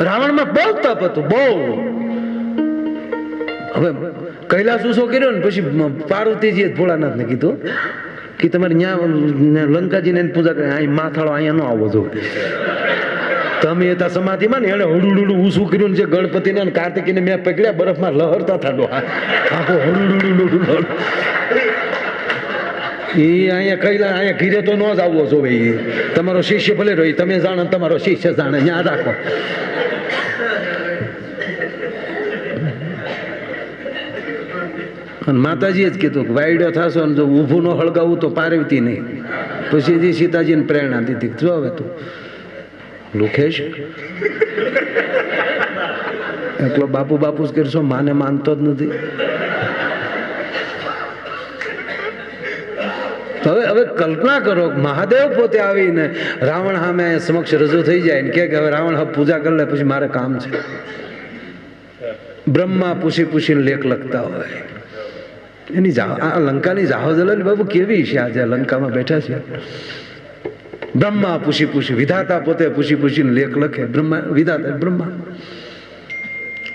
રાવણમાં બહુ તપ હતું, બહુ. હવે કૈલાસ ઉસો કર્યો ને, પછી પાર્વતીજીએ ભોળાનાથને કીધું કે તમારે ત્યાં લંકાજીને પૂજા કરે, અહીં માથાળો અહીંયા ન આવવો જોઈએ. તમે હતા સમાધિમાં ને એને હળુડુડું ઊસું કર્યું ને જે ગણપતિને અને કાર્તિકીને મેં પકડ્યા, બરફમાં લહરતા થાડો આખો હળુડુડું એ અહીંયા કઈલા અહીંયા ઘીરે તો ન જ આવવો જોવે તમારો શિષ્ય ભલે રહ્યો તમે જાણો તમારો શિષ્ય જાણે ત્યાં રાખો. અને માતાજીએ જ કીધું કે વાયડો થશો ને જો ઊભું ન હળગાવું તો પારવતી નહીં. પછી જે સીતાજીને પ્રેરણા દીધી જો હવે તું લુખેશ. એટલો બાપુ બાપુ જ કરશો, માને માનતો જ નથી. હવે હવે કલ્પના કરો મહાદેવ પોતે આવીને રાવણ સામે સમક્ષ રજૂ થઈ જાય ને કે હવે રાવણ હવે પૂજા કરી લે, પછી મારે કામ છે. બ્રહ્મા પૂછી પૂછીને લેખ લખતા હોય. એની આ લંકાની જાહોજલાલ બાબુ કેવી છે આજે લંકામાં બેઠા છે? બ્રહ્મા પૂછી પૂછી, વિધાતા પોતે પૂછી પૂછીને લેખ લખે. બ્રહ્મા વિધાતા બ્રહ્મા.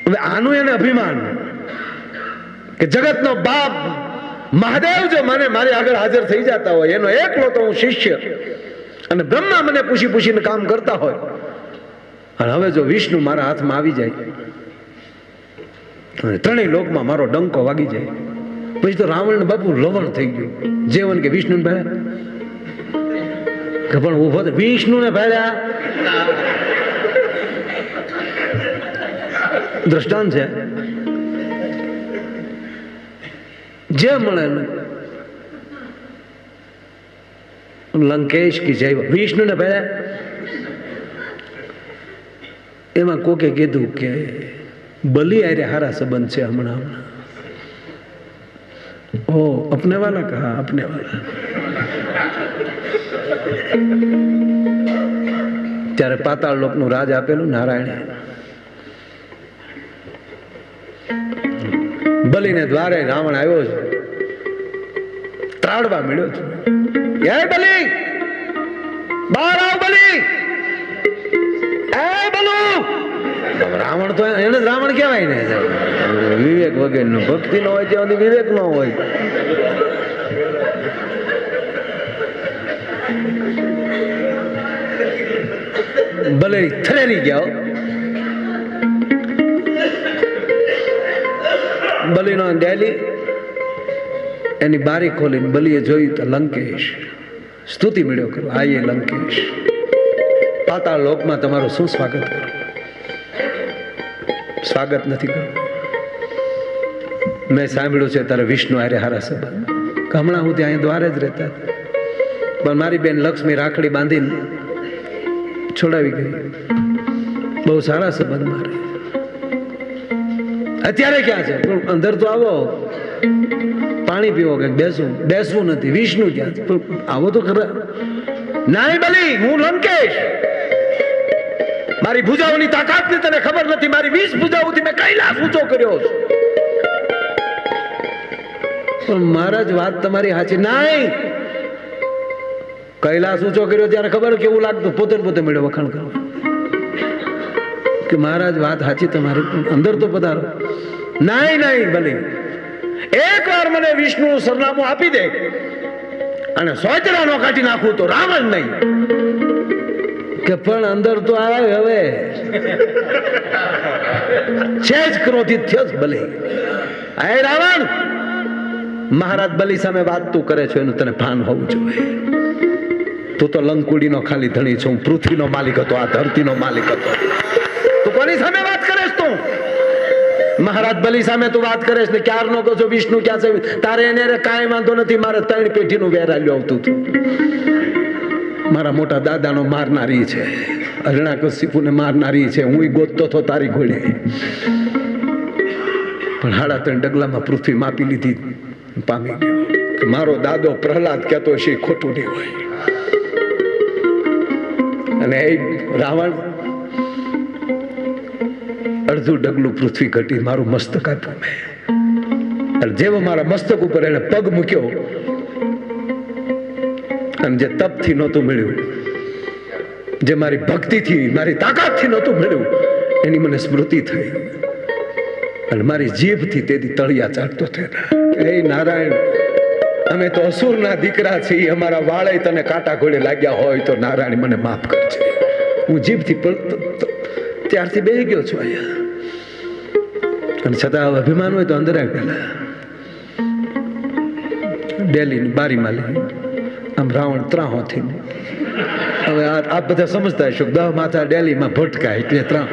હવે આનું એને અભિમાન કે જગતનો બાપ મહાદેવ જો મને મારી આગળ હાજર થઈ જતા હોય, એનો એકલો તો હું શિષ્ય. અને બ્રહ્મા મને પૂછી પૂછીને કામ કરતા હોય. અને હવે જો વિષ્ણુ મારા હાથમાં આવી જાય ત્રણેય લોકમાં મારો ડંકો વાગી જાય. પછી તો રાવણ બાપુ લવણ થઈ ગયું. જેવન કે વિષ્ણુ ભેળ્યા. કે પણ ઊભો વિષ્ણુ ને ભેળ્યા. દ્રષ્ટાંત છે. જે મળે લંકેશ કે જય વિષ્ણુ ને ભેળ્યા. એમાં કોકે કીધું કે બલી આરે હારા સંબંધ છે હમણાં હમણાં. ओ अपने वाला कहा अपने वाला ત્યારે પાતાળ લોકનું રાજ આપેલું નારાયણે બલીને દ્વારે રાવણ આવ્યો છે ત્રાડવા મળ્યો છે એ બલી બહાર આવ બલી એ બલુ રાવણ તો એને જ રાવણ કહેવાય ને. વિવેક વગરનો ભક્તિ નો હોય ત્યાં સુધી વિવેક નો હોય. ભલે થરેરી ગયા હો. Baleno daily. એની બારી ખોલીને બલીએ જોયું તો લંકેશ. સ્તુતિ મળ્યો કરો. આ એ લંકેશ. પાતાળ લોકમાં તમારું શું સ્વાગત કરું? સ્વાગત નથી કરવું મેં સાંભળ્યું છે તારે વિષ્ણુ આરે હારા સંબંધ. હમણાં હું ત્યાં દ્વારે જ રહેતા પણ મારી બેન લક્ષ્મી રાખડી બાંધીને છોડાવી ગઈ. બહુ સારા સંબંધ મારે. અત્યારે ક્યાં છે? અંદર તો આવો. પાણી પીવો કે બેસવું. બેસવું નથી. વિષ્ણુ ક્યાં છે? આવો તો ખરા. નાય બલી, હું લંકેશ. મારી ભુજાઓની તાકાતની તને ખબર નથી, મારી ભુજાઓથી ઊંચો કર્યો પણ મહારાજ વાત તમારી સાચી. નાઈ કૈલાસ ઊંચો કર્યો ત્યારે ખબર કેવું લાગતું? પોતે પોતે મેળો વખાણ કરો. કે મહારાજ વાત સાચી તમારી. અંદર તો પધારો. નહીં નહીં, ભલે. એક વાર મને વિષ્ણુ સરનામું આપી દે અને સોચરાનો કાઢી નાખું તો રાવણ નહીં. કે પણ અંદર તો આવે હવે. છે જ ક્રોધિત થયો જ ભલે. આ રાવણ, મહારાજ બલી સામે વાત તું કરે છો, એનું તને ભાન હોવું જોઈએ. તું તો લંકુડીનો ખાલી ધણી છું હું પૃથ્વીનો માલિક હતો, આ ધરતીનો માલિક હતો. તું કોની સામે વાત કરેશ તું? મહારાજ બલી સામે તું વાત કરેશ ને ક્યાર નો કહો છો વિષ્ણુ ક્યાં છે? તારે એને કાંઈ વાંધો નથી, મારે ત્રણ પેઢીનું વેરાલ્યું આવતું હતું. મારા મોટા દાદાનો મારનારી છે. અરણા કશિપુને મારનારી છે. હું ગોતતો હતો તારી ગોળે. પણ હાડા ત્રણ ડગલામાં પૃથ્વી માપી લીધી. પામી ગયો. મારો દાદો પ્રહલાદ કહેતો છે ખોટું નહીં હોય. અને એ રાવણ અડધું ડગલું પૃથ્વી ઘટી મારું મસ્તક આપ્યું મેં જેવો મારા મસ્તક ઉપર એને પગ મૂક્યો અને જે તપથી નહોતું મળ્યું, જે મારી ભક્તિથી, મારી તાકાતથી નહોતું મળ્યું, એની મને સ્મૃતિ થઈ. અને મારી જીભથી તેથી તળિયા ચાટતો થયેલા એ નારાયણ, અમે તો અસુરના દીકરા છીએ, અમારા વાળે તને કાંટા ઘોડે લાગ્યા હોય તો નારાયણ મને માફ કરજે. હું જીભથી ત્યારથી બેસી ગયો છું અહીંયા. અને છતાં અભિમાન હોય તો અંદર આવી પેલા. ડેલીની બારીમાં લઈ આમ રાવણ ત્રાહો થઈ હવે આ બધા સમજતા કે દહ માથા ડેલીમાં ભટકાય એટલે ત્રા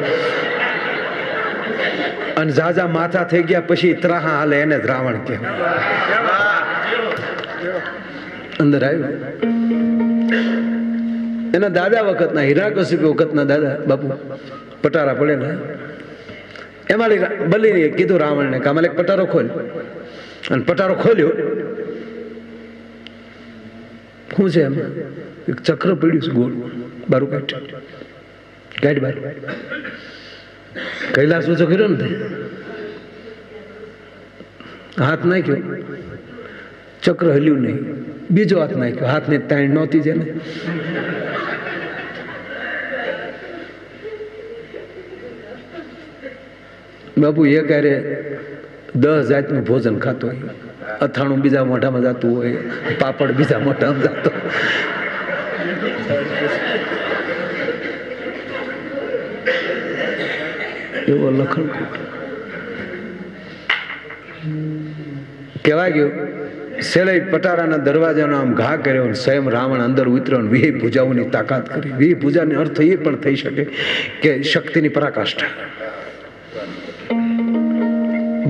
અને ઝાઝા માથા થઈ ગયા પછી ત્રાહા હાલે એને જ રાવણ કે અંદર આવ્યો. એના દાદા વખતના હિરાકશિપ વખતના દાદા, બાપુ, પટારા પડેલા. એમાં બલીને કીધું રાવણને કે આમાં એક પટારો ખોલ અને પટારો ખોલ્યો. શું છે એમાં? એક ચક્ર પડ્યું છે, ગોળ. બારું કાઢ. ગાઈડ બાર. કૈલાસ ઓછો કર્યો ને. હાથ નાખ્યો. ચક્ર હલ્યું નહીં. બીજો હાથ નાખ્યો. હાથની તાણ નહોતી જેને. બાપુ એ ક્યારે દસ જાતનું ભોજન ખાતો હોય. અથાણું બીજા મોઢામાં જતું હોય, પાપડ બીજા મોઢામાં જતો એવો લખણ કહેવાય ગયો સેલે પટારાના દરવાજાનો આમ ઘા કર્યો અને સ્વયં રાવણ અંદર ઉતર્યો અને વિહી પૂજાઓની તાકાત કરી. વિહી પૂજાને અર્થ એ પણ થઈ શકે કે શક્તિની પરાકાષ્ઠા.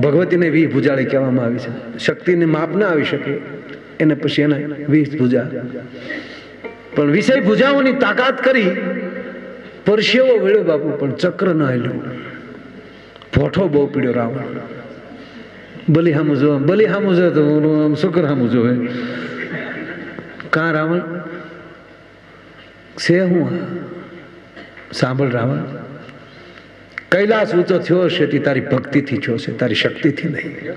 ભગવતીને વીસ પૂજાળી કહેવામાં આવી છે. શક્તિને માપ ના આવી શકે, એને પછી એને વીસ પૂજા પણ વિષય ભૂજાઓની તાકાત કરી પરસેવો વેળ્યો બાપુ, પણ ચક્ર ન હેલ્યું. ફોઠો બહુ પીડ્યો રાવણ. બલી હામું જો બલી હામું જો તો આમ શુક્ર હામું જોવે કાં રાવણ? છે હું? સાંભળ રાવણ. કૈલાસ ઊંચો થયો હશે તે તારી ભક્તિથી થયો છે, તારી શક્તિથી નહીં.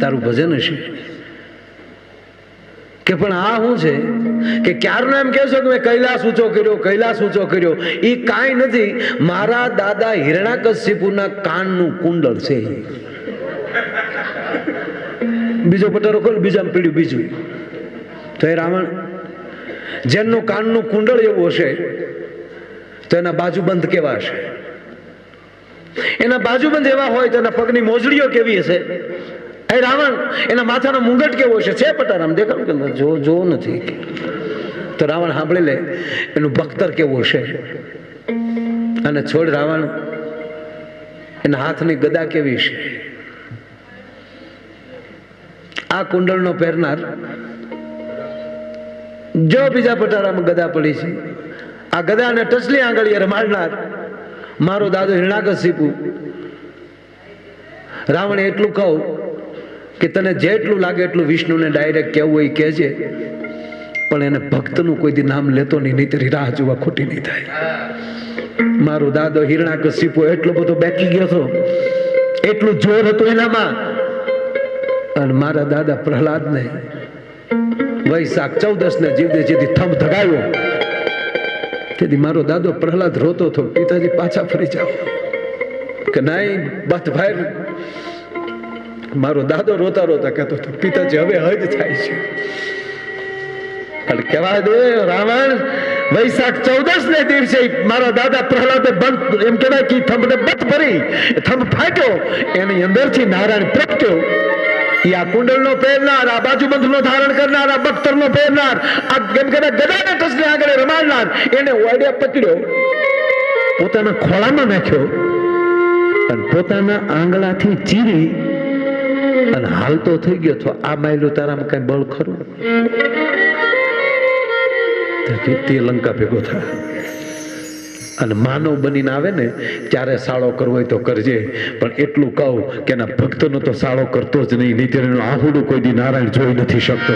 તારું ભજન હશે. કે પણ આ શું છે? કે ક્યારનો એમ કહેશો કે મેં કૈલાસ ઊંચો કર્યો, કૈલાસ ઊંચો કર્યો. એ કાંઈ નથી. મારા દાદા હિરણાકશિપુના કાનનું કુંડળ છે. બીજો પટારો ખોલ, બીજામાં પીડ્યું બીજું. તો એ રાવણ, જેમનું કાનનું કુંડળ એવું હશે તો એના બાજુબંધ કેવા હશે? એના બાજુબંધ એવા હોય તો એના પગની મોજડીઓ કેવી હશે? એ રાવણ, એના માથાનો મુંગટ કેવો હશે? છે પટારામ? દેખાડું કે જો જો નથી. તો રાવણ સાંભળી લે, એનું બખ્તર કેવું હશે? અને છોડ રાવણ, એના હાથની ગદા કેવી છે આ કુંડળનો પહેરનાર, જો બીજા પટારામાં ગદા પડી છે આ ગદાને ટચલી આંગળીએ રમાડનાર મારો દાદો હિરણાકશિપુ રાવણ એટલું કહું કે તને જેટલું લાગે એટલું વિષ્ણુને ડાયરેક્ટ કહેવું એ કહેજે. પણ એને ભક્તનું કોઈ નામ લેતો નહીં નહીં તેની રાહ જોવા ખોટી નહીં થાય. મારો દાદો હિરણાકશિપુ એટલો બધો બેકી ગયો હતો. એટલું જોર હતું એનામાં. અને મારા દાદા પ્રહલાદને વૈશાખ ચૌદસ ને જીવદે જેથી થંભ ધગાવ્યો. તેથી મારો દાદો પ્રહલાદ રોતો હતો. પિતાજી પાછા ફરી જાઓ. કે નહીં બાત ભાઈ, મારો દાદો રોતા રોતા કહેતો હતો, પિતાજી, હવે હજ થાય છે. અને કહેવા દે, રાવણ, વૈશાખ ચૌદસ ને દિવસે મારા દાદા પ્રહલાદે બંધ, એમ કહેવાય કે થંભને બત ભરી થંભ ફાટ્યો, એની અંદરથી નારાયણ પ્રગટ્યો. એ આ કુંડલનો પહેરનાર, આ બાજુબંધનો ધારણ કરનાર, આ બખ્તરનો પહેરનાર, આ એમ કહેવાય ગદાને આગળ રમાડનાર, એને વાડિયા પકડ્યો. પોતાના ખોળામાં નાખ્યો અને પોતાના આંગળાથી ચીરી અને હાલતો થઈ ગયો તો આ માયલું તારામાં કઈ બળ ખરું? કે તે લંકા ભેગો થાય અને માનવ બનીને આવે ને ત્યારે સાળો કરવો હોય તો કરજે. પણ એટલું કહું કે એના ભક્તનો તો સાળો કરતો જ નહીં નહીં એનું આહુડું કોઈ દી નારાયણ જોઈ નથી શકતો.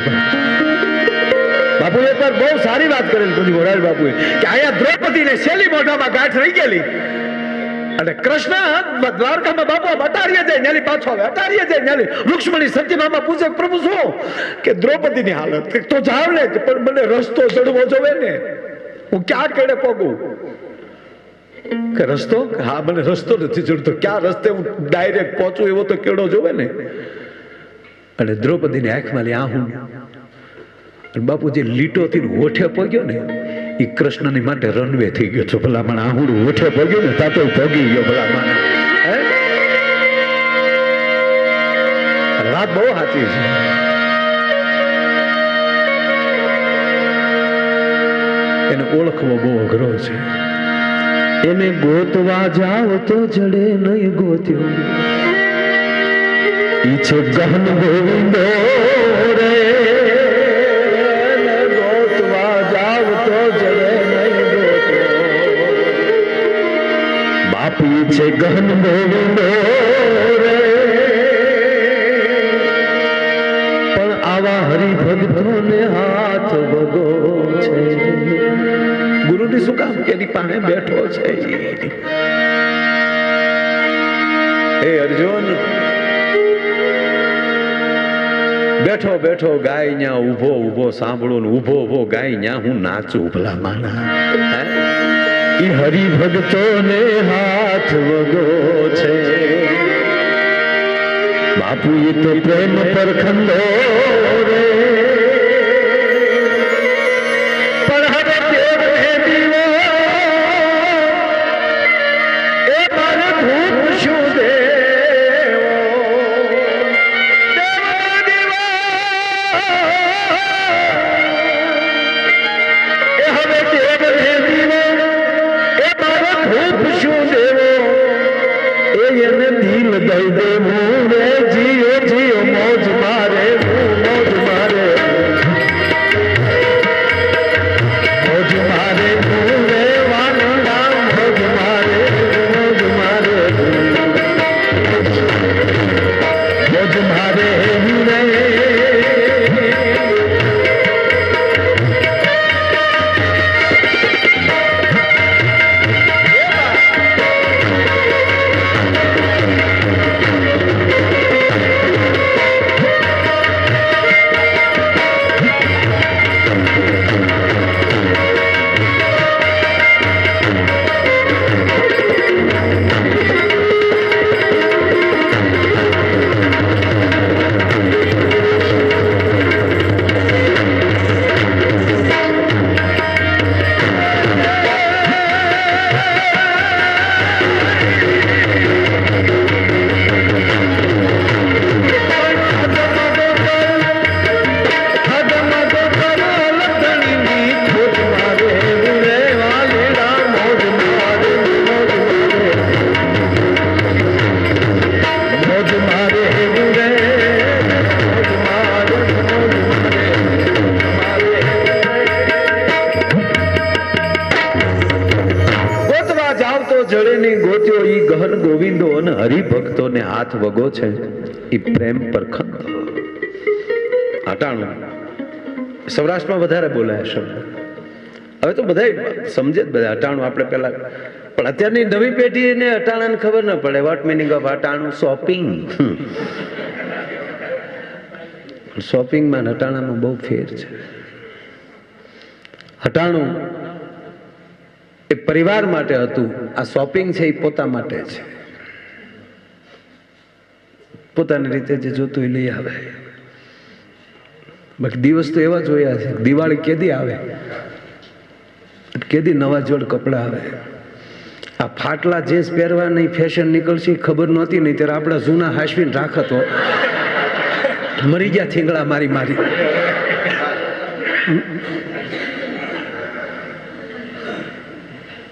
બાપુ એક વાર બહુ સારી વાત કરેલી પછી મોરારી બાપુએ, કે અહીંયા દ્રૌપદીને શેલી મોઢામાં ગાંઠ રહી ગયેલી. અને કૃષ્ણ દ્વારકામાં બાપુ અટારીએ જાય, ન્યાલી પાછો આવે, અટારીએ જાય, ન્યાલી. રૂક્ષ્મણી સત્યભામા પૂછે, પ્રભુ શું? કે દ્રૌપદીની હાલત. તો જાવ ને પણ મને રસ્તો ચડવો જોવે ને. હું ક્યાં કેડે પગું? કે રસ્તો? હા, મને રસ્તો નથી જોડતો. ક્યાં રસ્તે હું ડાયરેક્ટ પહોંચું એવો તો કેળો જોવે ને? અને દ્રૌપદીની આંખમાં લી આહું. અને બાપુ જે લીટોથી હોઠે પગ્યો ને એ કૃષ્ણની માટે રનવે થઈ ગયો છો ભલા મને આહુડું હોઠે પગ્યો ને, તા તો પગી ગયો ભલા મને હે? અને વાત બહુ સાચી છે. એને ઓળખવો બહુ અઘરો છે. એને ગોતવા જાવ તો જડે નહીં ગોત્યો. ઈ છે ગહન ગોવિંદો રે ગોતવા જડે નહીં ગોત્યો. ઈ છે ગહન ગોવિંદો રે, પણ આવા હરિભક્તોને હાથ છે ગુરુની શું કામ કે એની પાસે બેઠો છે એ અર્જુન. બેઠો બેઠો, ગાય ન્યા ઊભો ઊભો, સાંભળો ને ઊભો ઊભો, ગાય ન્યા હું નાચું ભલા માના. એ હરિભક્તો ને હાથ વગો છે. બાપુ એ તો પ્રેમ પર ખંડો હાથ વગો છે એ પ્રેમ પર ખંડ સૌરાષ્ટ્રમાં વધારે બોલાય શબ્દ. હવે તો બધા સમજે જ બધા, અટાણું આપણે પેલા પણ અત્યારની નવી પેઢી એને અટાણાને ખબર ન પડે. વોટ મિનિંગ ઓફ અટાણું? શોપિંગ શોપિંગમાં ને હટાણામાં બહુ ફેર છે. હટાણું એ પરિવાર માટે હતું. આ શોપિંગ છે એ પોતા માટે છે. પોતાની રીતે જે જોતું એ લઈ આવે. બાકી દિવસ તો એવા જોયા છે. દિવાળી કેદી આવે? કેદી નવા જોડ કપડા આવે? આ ફાટલા જીન્સ પહેરવાની ફેશન નીકળશે ખબર નહોતી, નહીં ત્યારે આપણા જૂના હાશવીન રાખતો મરી ગયા થીંગડા મારી મારી.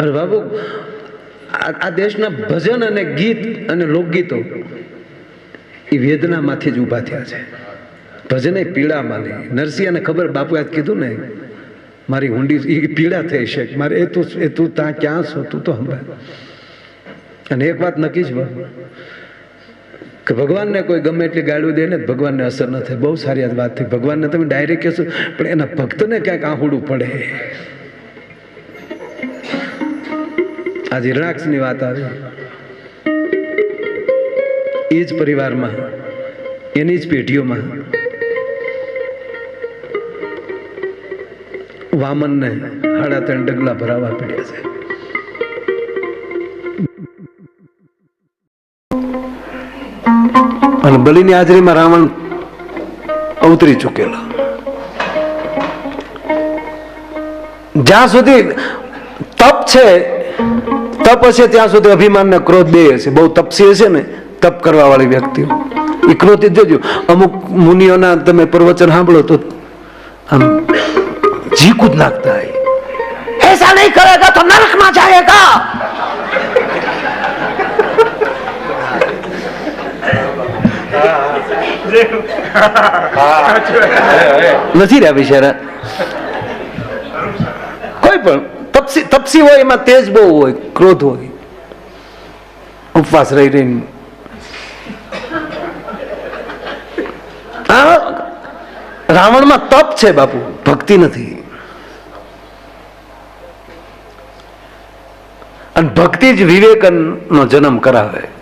અરે બાબુ આ દેશના ભજન અને ગીત અને લોકગીતો એ વેદનામાંથી જ ઊભા થયા છે. ભજને એ પીડામાં નહીં નરસિંહને ખબર બાપુ આજ કીધું ને, મારી ઊંડી એ પીડા થઈ છે. મારે એ તું એ તું ત્યાં ક્યાં છો? તું તો સંભાળ અને એક વાત નક્કી છે કે ભગવાનને કોઈ ગમે એટલી ગાળું દે ને ભગવાનને અસર ન થાય. બહુ સારી વાત થઈ. ભગવાનને તમે ડાયરેક્ટ કહેશો પણ એના ભક્તને ક્યાંક આહુડું પડે. આજે હિરણાક્ષની વાત આવી. એ જ પરિવારમાં, એની જ પેઢીઓમાં વામનને સાડા ત્રણ ડગલા ભરાવા પડ્યા છે. અને બલિની હાજરીમાં રાવણ અવતરી ચૂકેલા. જ્યાં સુધી તપ છે, તપ હશે, ત્યાં સુધી અભિમાન ને ક્રોધ બે હશે. બહુ તપસી હશે ને તપ કરવા કરવાવાળી વ્યક્તિઓ. ઇકનોતી જજો. અમુક મુનિઓના તમે પ્રવચન સાંભળો તો આમ જી કૂદ નાખતા હોય. એસા નહીં કરેગા તો નરકમાં જાયેગા. નથી રહ્યા બિચારા. કોઈ પણ તપસી તપસી હોય એમાં તેજ બહુ હોય, ક્રોધ હોય. ઉપવાસ રહી રહીને રાવણમાં તપ છે બાપુ. ભક્તિ નથી. અને ભક્તિ જ વિવેકનનો જન્મ કરાવે.